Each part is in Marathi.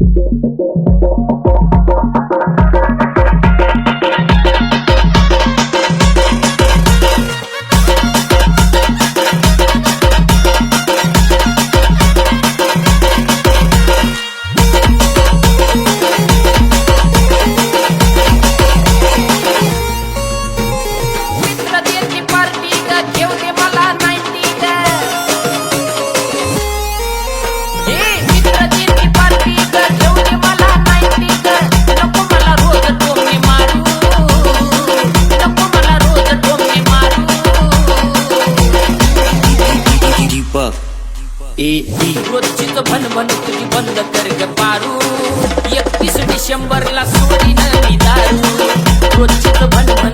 thank you ए डी रोजचीच भनभन तुझी बंद कर पारू. एकतीस डिसेंबरला सुवरी नदी दारू. रोजचीच भनभन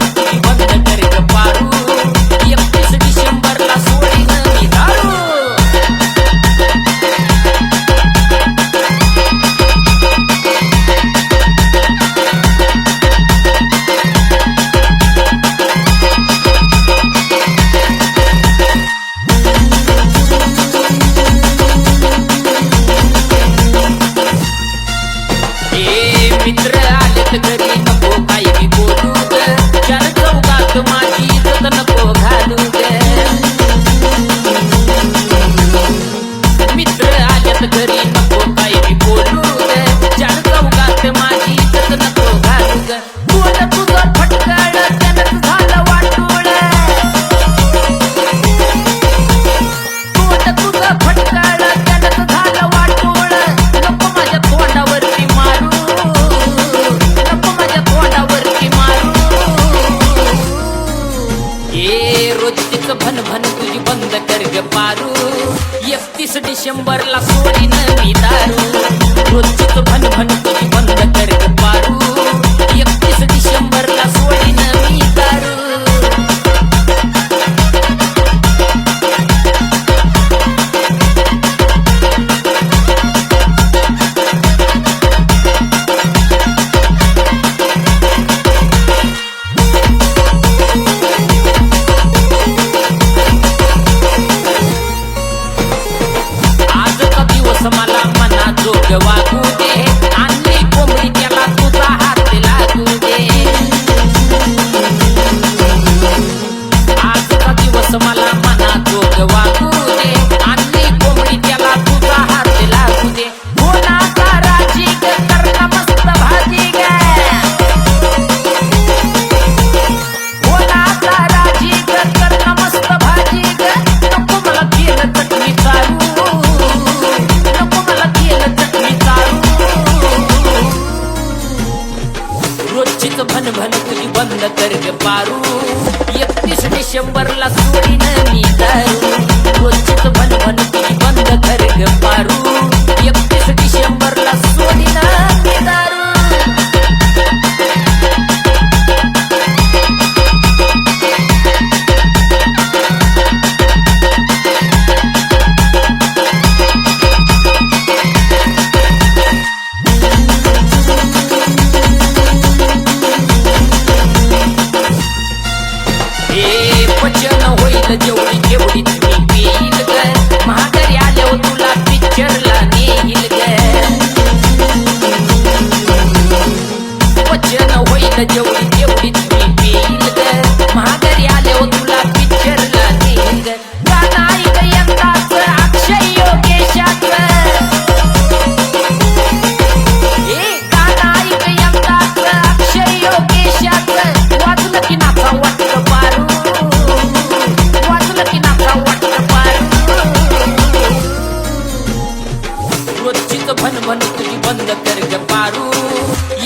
रोजचीच भनभन तुझी बंद कर ग पारू.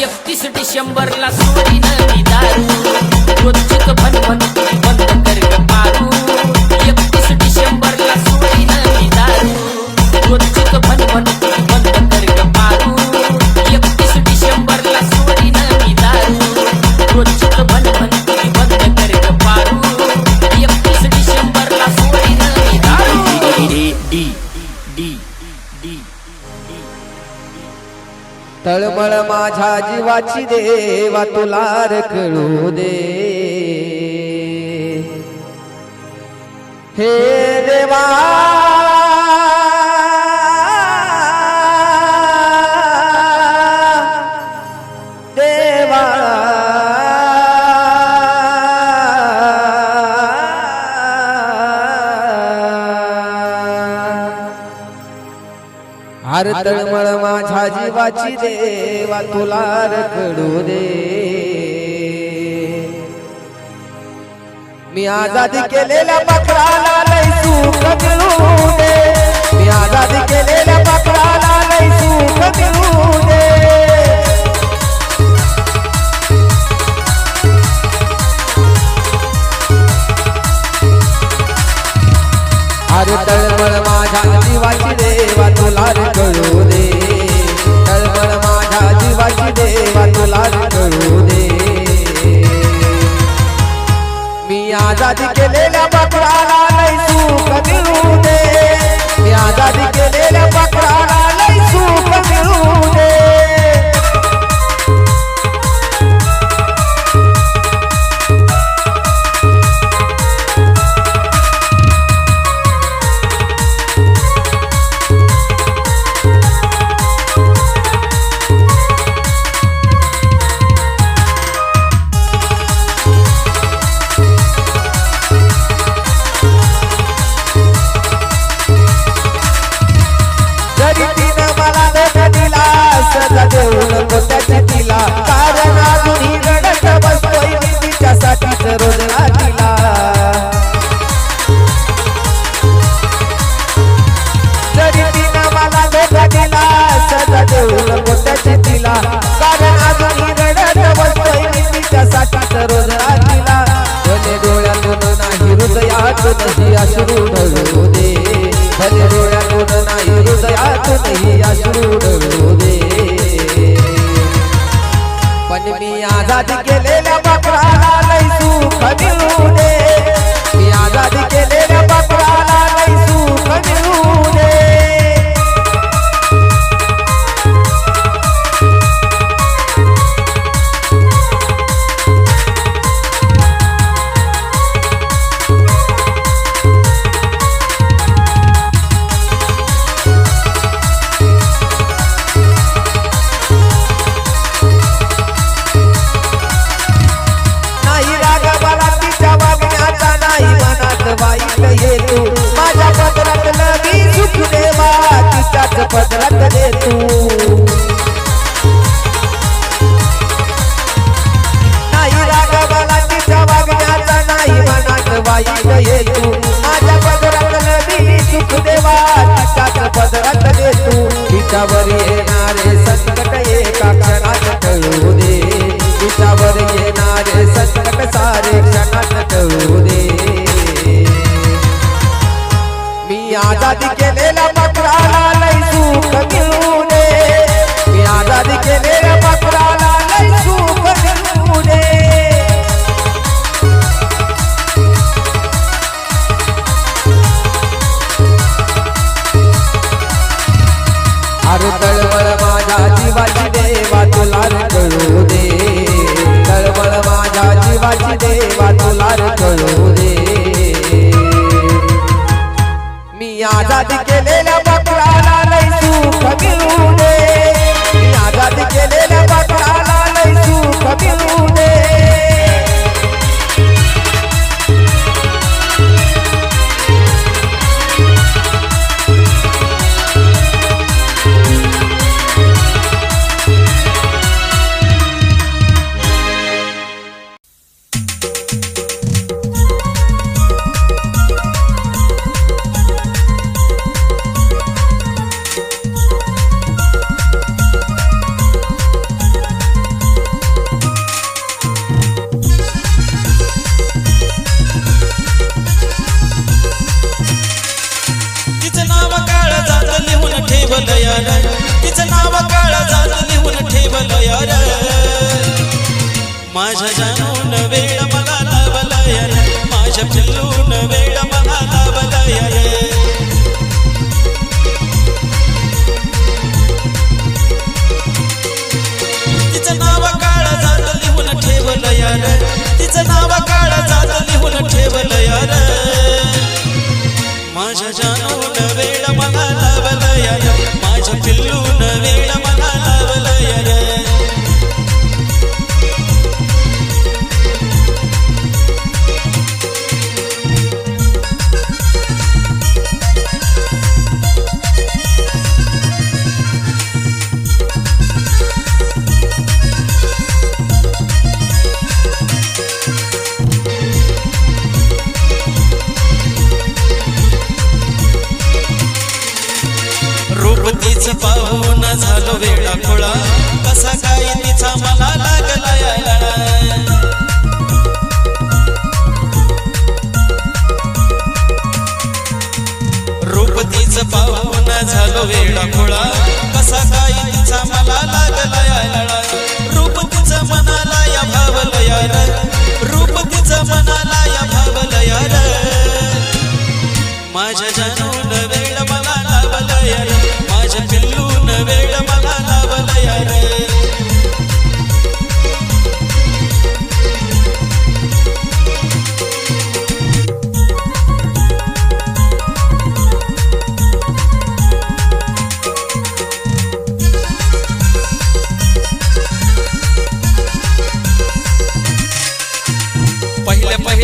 एकतीस डिसेंबरला सोडी नवी दारू. रोजचीच भनभन तुझी बंद कर ग पारू. एकतीस डिसेंबरला सोडी नवी दारू. रोजचीच भनभन माझ्या जीवाची देवा तुला रखडू दे. हे देवा देवा. हर जीवाची देवा तुला रखडू दे. मी आजादी केलेल्या पकडाला नाही तू मिळू दे. मी आजादी केलेल्या पकडाला नाही तू मिळू दे. अरे तळमळ माझ्या जीवाची देवा तुला रखडू दे. देवाची देवा तुला कळू दे मी आजादी केले. વનમી આઝાદ કે લેલા બકરા લઈશું ખડ્યું ને. आर तळमळ माझ्या जीवाची देवा तुला कळू दे. तळमळ माझ्या जीवाची देवा तुला कळू दे. मी आजाद के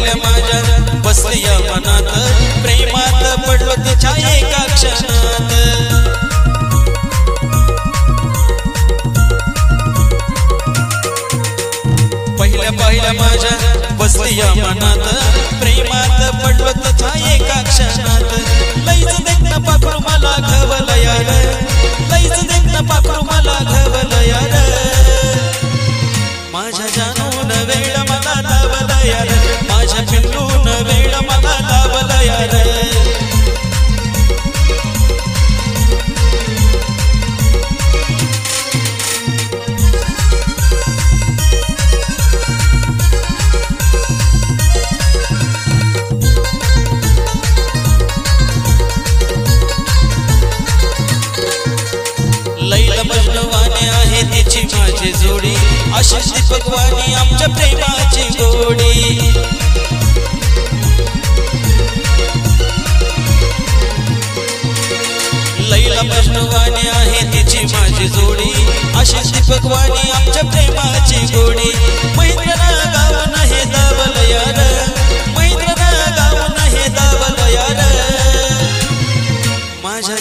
पहिल्या माझ्या बसली या मनात. प्रेमात पडलो तिच्या एका क्षणात. पहिल्या पहिल्या माझ्या बसली या मनात. प्रेमात पडलो तिच्या एका क्षणात. लईच देखणं पाखरू मला घवलं यार. लईच देखणं पाखरू मला घवलं यार. माझ्या जानून वेळ मला लावला यार.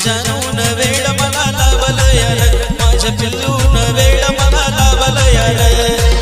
माझ्या जानून वेळ मला लावलं यार माझ्या पिल्लून वेळ मला लावलं यार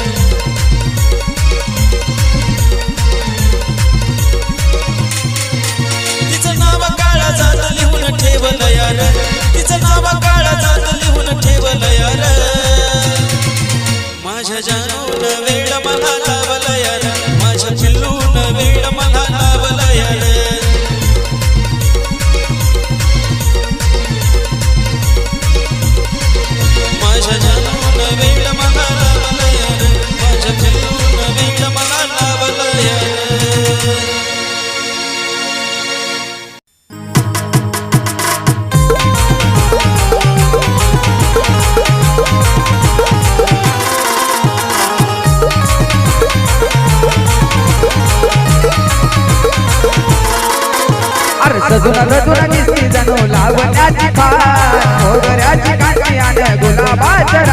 अरे सजून रजून दिसती जणू लावण्याची खान मोगऱ्याची काठी आणि गुलाबाच्या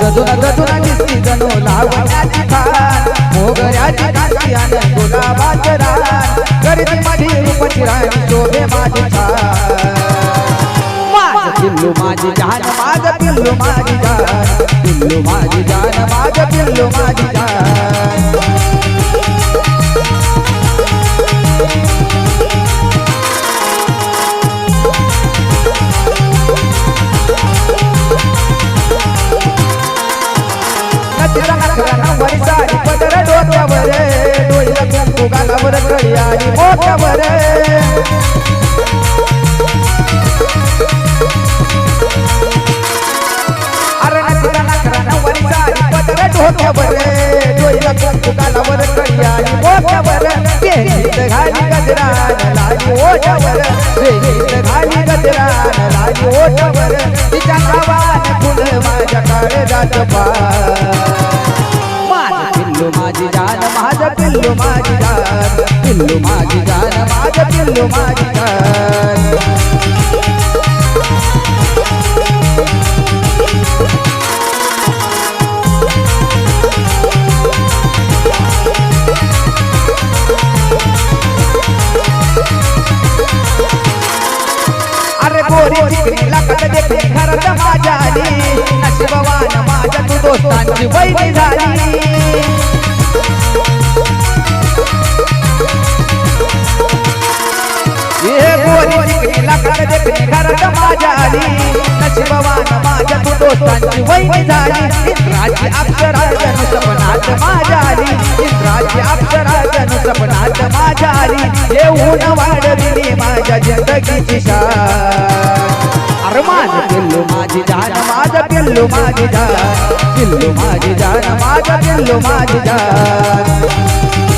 सजून रजून दिसती जणू लावण्याची खान मोगऱ्याची काठी आणि गुलाबाच्या रान. करीत माझी रूपची राणी शोभे माझी छान. माझ पिल्लू माझी जान माझ पिल्लू माझी जान पिल्लू माझी जान माझ पिल्लू माझी जान. डोक्यावर डोळीला कुंकू गालावर कळी आणि मोठ्यावर डोक्यावर डोळीला कुंकू गालावर कळी मोठ्यावर. पेरीत घाली गजरान लाली ओठावर. पेरीत घाली गजरान लाली ओठावर. तिच्या नावाने फुल माझ्या काळजात माझ पिल्लू माझी जान माझ पिल्लू माझी जान. पिल्लू माझी जान माझ पिल्लू माझी जान. अरे गोरी चिकनी घरात माझ्या आली नशिबवान माझ्या तू दोस्तांची वैनी झाली. घरात माझ्या आली नशिबवान माझ्या तू दोस्तांची झाली सपनात माझ्या आली. अप्सरा सपनात माझ्या आली येऊन वाढविली माझ्या जिंदगीची शान. अरे माझं पिल्लू माझी जान माझं पिल्लू माझी जान. पिल्लू माझी जान माझं पिल्लू माझी जान.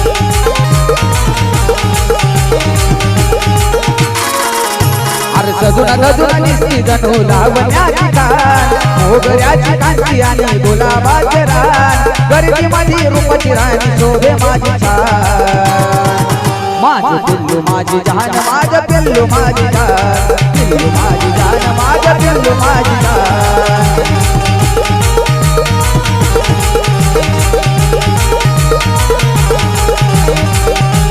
अरे सजून सजून जणू लावण्याची कान मोगऱ्याची कांती आणि गुलाबाचे रान गर्दी माझी रूपची राणी शोभे माझी छान माझं पिल्लू माझी जान माझं पिल्लू माझी जान पिल्लू माझी जान माझं पिल्लू माझी जान you.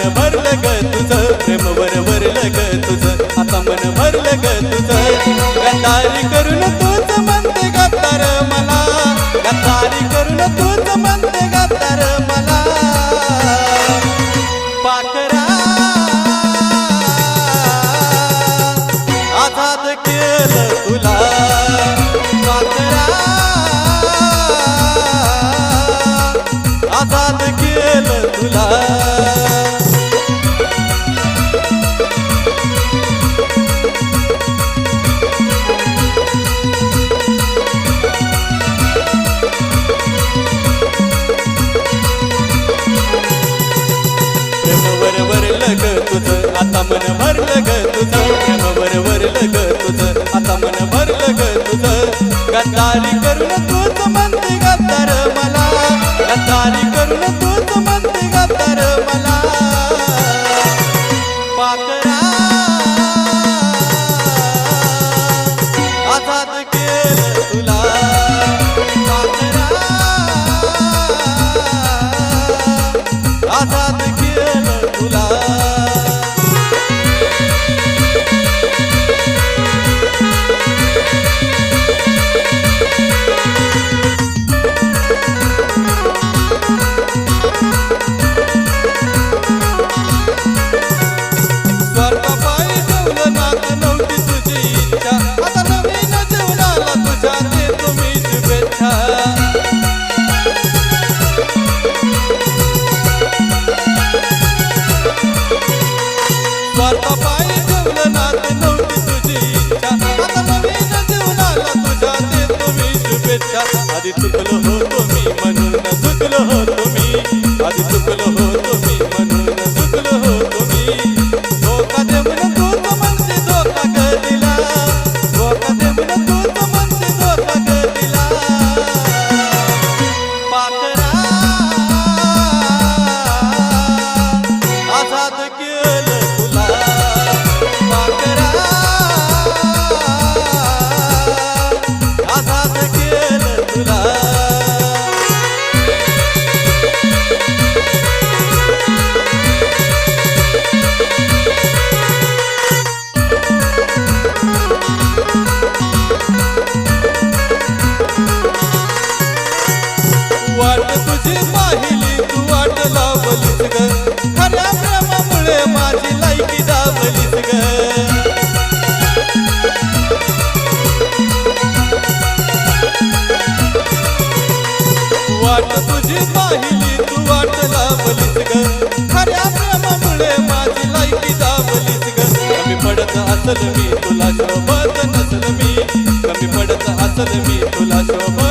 मन भरलं ग तुझं प्रेमवर भरलं ग तुझं. आता मन भरलं ग तुझं. भरलं Adi tukalo ho. वाट तुझी पाहिली तू वाट लावलीस ग. खऱ्या प्रेमामुळे माझी लायकी दाबलीस ग. कमी पडत असल मी तुला शोभत नसल मी. कमी पडत असल मी तुला शोभत